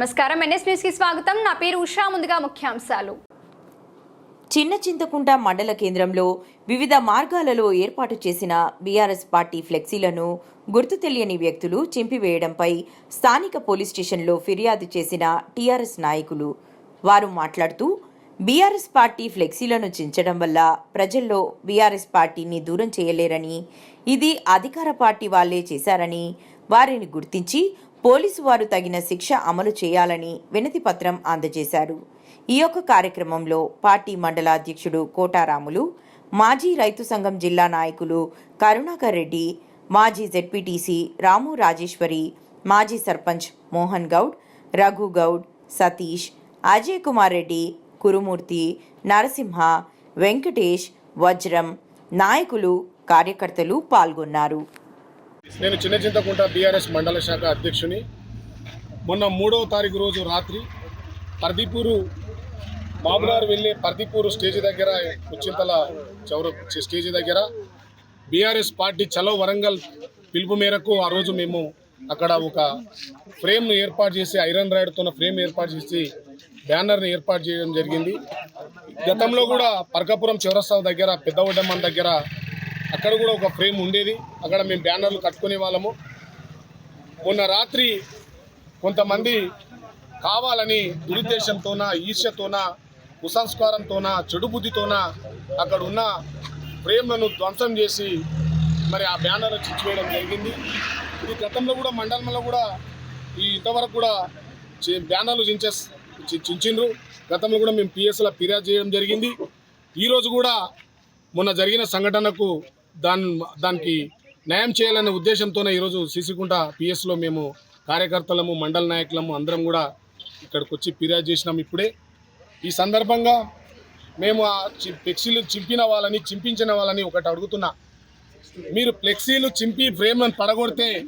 నమస్కారం. ఎన్ఎస్ న్యూస్కి స్వాగతం. నా పేరు ఉషా. ముందుగా ముఖ్యాంశాలు. చిన్న చింతకుంట మండల కేంద్రంలో వివిధ మార్గాలలో ఏర్పాటు చేసిన బీఆర్ఎస్ పార్టీ ఫ్లెక్సీలను గుర్తు తెలియని వ్యక్తులు చింపివేయడంపై స్థానిక పోలీస్ స్టేషన్లో ఫిర్యాదు చేసిన టీఆర్ఎస్ నాయకులు. వారు మాట్లాడుతూ బీఆర్ఎస్ పార్టీ ఫ్లెక్సీలను చించడం వల్ల ప్రజల్లో బీఆర్ఎస్ పార్టీని దూరం చేయలేరని ఇది అధికార పార్టీ వాళ్ళే చేశారని వారిని గుర్తించి పోలీసు వారు తగిన శిక్ష అమలు చేయాలని వినతి పత్రం అందజేశారు. ఈ యొక్క కార్యక్రమంలో పార్టీ మండలాధ్యక్షుడు కోటారాములు మాజీ రైతు సంఘం జిల్లా నాయకులు కరుణాకర్ రెడ్డి మాజీ జెడ్పీటీసీ రాము రాజేశ్వరి మాజీ సర్పంచ్ మోహన్ గౌడ్ రఘు గౌడ్ సతీష్ అజయ్ కుమార్ రెడ్డి కురుమూర్తి నరసింహ వెంకటేష్ వజ్రం నాయకులు కార్యకర్తలు పాల్గొన్నారు. నేను చిన్న చింతకుంట బీఆర్ఎస్ మండల శాఖ అధ్యక్షుని. మొన్న మూడవ తారీఖు రోజు రాత్రి పర్దీపూరు బాబునార్ వెళ్ళే పర్దీపూరు స్టేజ్ దగ్గర ఉచ్చింతల చౌర స్టేజ్ దగ్గర బీఆర్ఎస్ పార్టీ చలో వరంగల్ పిలుపు మేరకు ఆ రోజు మేము అక్కడ ఒక ఫ్రేమ్ను ఏర్పాటు చేసి ఐరన్ రాడ్తో ఫ్రేమ్ ఏర్పాటు చేసి బ్యానర్ని ఏర్పాటు చేయడం జరిగింది. గతంలో కూడా పర్కాపురం చౌరస్తా దగ్గర పెద్ద దగ్గర అక్కడ కూడా ఒక ఫ్రేమ్ ఉండేది. అక్కడ మేము బ్యానర్లు కట్టుకునే వాళ్ళము. మొన్న రాత్రి కొంతమంది కావాలని దురుద్దేశంతోన ఈర్ష్యతోన కుసంస్కారంతోన చెడు బుద్ధితోన అక్కడ ఉన్న ఫ్రేమ్లను ధ్వంసం చేసి మరి ఆ బ్యానర్ చిచ్చివేయడం జరిగింది. ఇది గతంలో కూడా మండలంలో కూడా ఈ ఇంతవరకు కూడా బ్యానర్లు చించే చించిండ్రు. గతంలో కూడా మేము పిఎస్ల ఫిర్యాదు చేయడం జరిగింది. ఈరోజు కూడా మొన్న జరిగిన సంఘటనకు దాని దానికి న్యాయం చేయాలనే ఉద్దేశంతోనే ఈరోజు సీసీకుంట పిఎస్లో మేము కార్యకర్తలము మండల నాయకులము అందరం కూడా ఇక్కడికి వచ్చి ఫిర్యాదు చేసినాం ఇప్పుడే. ఈ సందర్భంగా మేము ఆ చి- ఫ్లెక్సీలు చింపిన వాళ్ళని చింపించిన వాళ్ళని ఒకటి అడుగుతున్నా. మీరు ఫ్లెక్సీలు చింపి ఫ్రేమ్లను పడగొడితే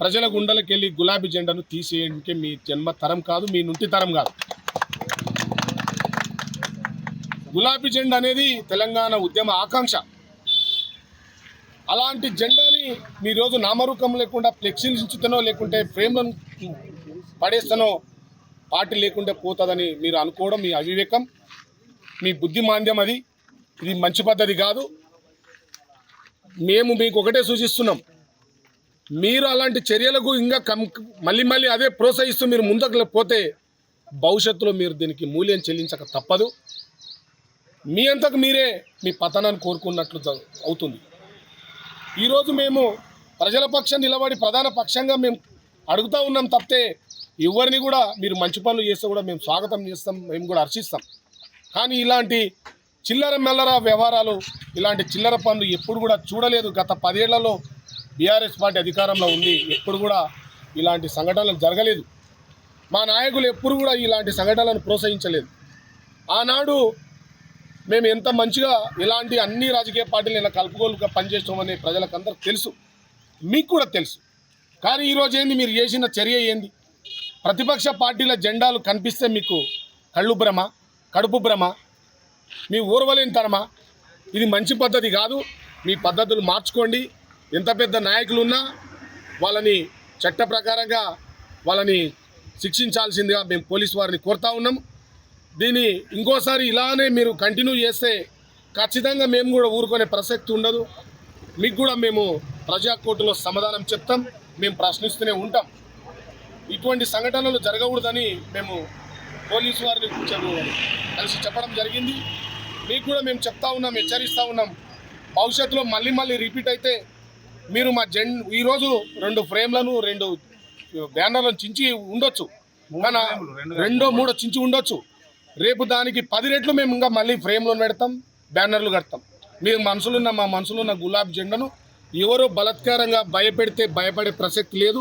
ప్రజల గుండెలకు వెళ్ళి గులాబీ జెండాను తీసేయడానికి మీ జన్మ తరం కాదు మీ నుంటి తరం కాదు. గులాబీ జెండా అనేది తెలంగాణ ఉద్యమ ఆకాంక్ష. అలాంటి జెండాని మీ రోజు నామరూపం లేకుండా ఫ్లెక్సీలు లేకుంటే ఫ్రేమ్లను పడేస్తానో పార్టీ లేకుంటే పోతుందని మీరు అనుకోవడం మీ అవివేకం మీ బుద్ధి మాంద్యం అది. ఇది మంచి పద్ధతి కాదు. మేము మీకు ఒకటే సూచిస్తున్నాం. మీరు అలాంటి చర్యలకు ఇంకా కం మళ్ళీ మళ్ళీ అదే ప్రోత్సహిస్తూ మీరు ముందుకు పోతే భవిష్యత్తులో మీరు దీనికి మూల్యం చెల్లించక తప్పదు. మీ అంతకు మీరే మీ పతనాన్ని కోరుకున్నట్లు అవుతుంది. ఈరోజు మేము ప్రజల పక్షం నిలబడి ప్రధాన పక్షంగా మేము అడుగుతూ ఉన్నాం తప్పితే ఎవరిని కూడా మీరు మంచి పనులు చేస్తే కూడా మేము స్వాగతం చేస్తాం మేము కూడా హర్షిస్తాం. కానీ ఇలాంటి చిల్లర మెల్లర వ్యవహారాలు ఇలాంటి చిల్లర పనులు ఎప్పుడు కూడా చూడలేదు. గత పదేళ్ళలో బీఆర్ఎస్ పార్టీ అధికారంలో ఉంది. ఎప్పుడు కూడా ఇలాంటి సంఘటనలు జరగలేదు. మా నాయకులు ఎప్పుడు కూడా ఇలాంటి సంఘటనలను ప్రోత్సహించలేదు. ఆనాడు మేము ఎంత మంచిగా ఇలాంటి అన్ని రాజకీయ పార్టీలు ఇలా కలుపుకోలుగా పనిచేస్తామని ప్రజలకు తెలుసు. మీకు కూడా తెలుసు. కానీ ఈరోజు ఏంది? మీరు చేసిన చర్య ఏంది? ప్రతిపక్ష పార్టీల జెండాలు కనిపిస్తే మీకు కళ్ళు భ్రమ కడుపు భ్రమ మీ ఊర్వలేనితనమా? ఇది మంచి పద్ధతి కాదు. మీ పద్ధతులు మార్చుకోండి. ఎంత పెద్ద నాయకులు ఉన్నా వాళ్ళని చట్ట ప్రకారంగా వాళ్ళని శిక్షించాల్సిందిగా మేము పోలీసు వారిని కోరుతా ఉన్నాం దీన్ని ఇంకోసారి ఇలానే మీరు కంటిన్యూ చేస్తే ఖచ్చితంగా మేము కూడా ఊరుకునే ప్రసక్తి ఉండదు. మీకు కూడా మేము ప్రజా కోర్టులో సమాధానం చెప్తాం మేము ప్రశ్నిస్తూనే ఉంటాం. ఇటువంటి సంఘటనలు జరగకూడదని మేము పోలీసు వారిని కలిసి చెప్పడం జరిగింది. మీకు కూడా మేము చెప్తా ఉన్నాం హెచ్చరిస్తూ ఉన్నాం. భవిష్యత్తులో మళ్ళీ మళ్ళీ రిపీట్ అయితే మీరు మా జెండ్ ఈరోజు రెండు ఫ్రేమ్లను రెండు బ్యానర్లను చించి ఉండొచ్చు. మన రెండో మూడో చించి ఉండొచ్చు. రేపు దానికి పది రెట్లు మేము ఇంకా మళ్ళీ ఫ్రేమ్లో పెడతాం బ్యానర్లు కడతాం. మీ మనసులున్న మా మనసులున్న గులాబీ జెండను ఎవరో బలత్కారంగా భయపెడితే భయపడే ప్రసక్తి లేదు.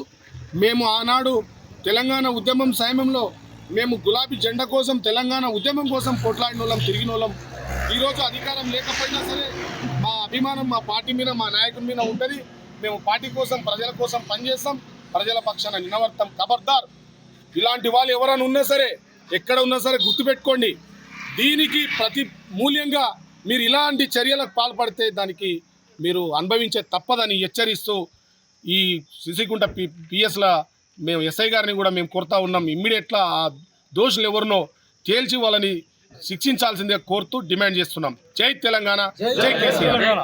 మేము ఆనాడు తెలంగాణ ఉద్యమం సమయంలో మేము గులాబీ జెండా కోసం తెలంగాణ ఉద్యమం కోసం కొట్లాడిన వాళ్ళం తిరిగిన వాళ్ళం ఈరోజు అధికారం లేకపోయినా సరే మా అభిమానం మా పార్టీ మీద మా నాయకుడి మీద ఉంటుంది. మేము పార్టీ కోసం ప్రజల కోసం పనిచేస్తాం. ప్రజల పక్షాన నిలవర్తాం ఖబర్దార్ ఇలాంటి వాళ్ళు ఎవరైనా ఉన్నా సరే ఎక్కడ ఉన్నా సరే గుర్తుపెట్టుకోండి. దీనికి ప్రతి మూల్యంగా మీరు ఇలాంటి చర్యలకు పాల్పడితే దానికి మీరు అనుభవించే తప్పదని హెచ్చరిస్తూ ఈ సిసిగుంట పి పిఎస్ల మేము ఎస్ఐ గారిని కూడా మేము కోరుతా ఉన్నాం. ఇమ్మీడియట్లా ఆ దోషులు ఎవరినో తేల్చి వాళ్ళని శిక్షించాల్సిందే కోరుతూ డిమాండ్ చేస్తున్నాం. జై తెలంగాణ జై కేసీఆర్.